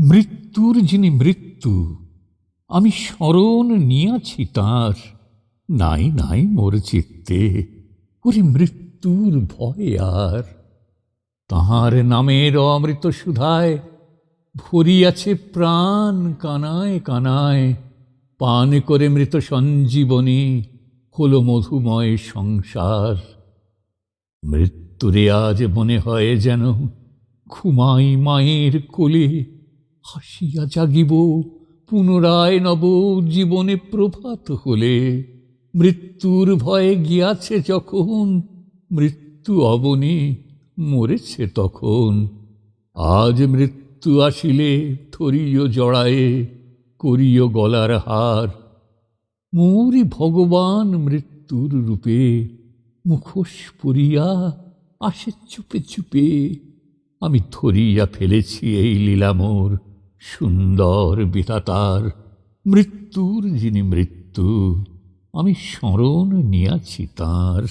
মৃত্যুর যিনি মৃত্যু, আমি স্মরণ নিয়াছি তার। নাই নাই মোর চিত্তে, ওরে মৃত্যুর ভয় আর। তাহার নামের অমৃত সুধায় ভরিয়াছে প্রাণ কানায় কানায়, পান করে মৃত সঞ্জীবনী হল মধুময় সংসার। মৃত্যুরে আজ মনে হয় যেন ঘুমাই মায়ের কোলে হাসিয়া জাগিব, পুনরায় নব জীবনে প্রভাত হলে। মৃত্যুর ভয়ে গিয়াছে যখন, মৃত্যু অবনী মরেছে তখন। আজ মৃত্যু আসিলে থরিও জড়ায়ে, করিও গলার হার। মোরি ভগবান মৃত্যুর রূপে মুখোশ পরিয়া আসে চুপে চুপে। আমি ধরিয়া ফেলেছি এই লীলামোর সুন্দর বিধাতার মৃত্যুর যিনি মৃত্যু আমি স্মরণ নিয়াছি তাঁর।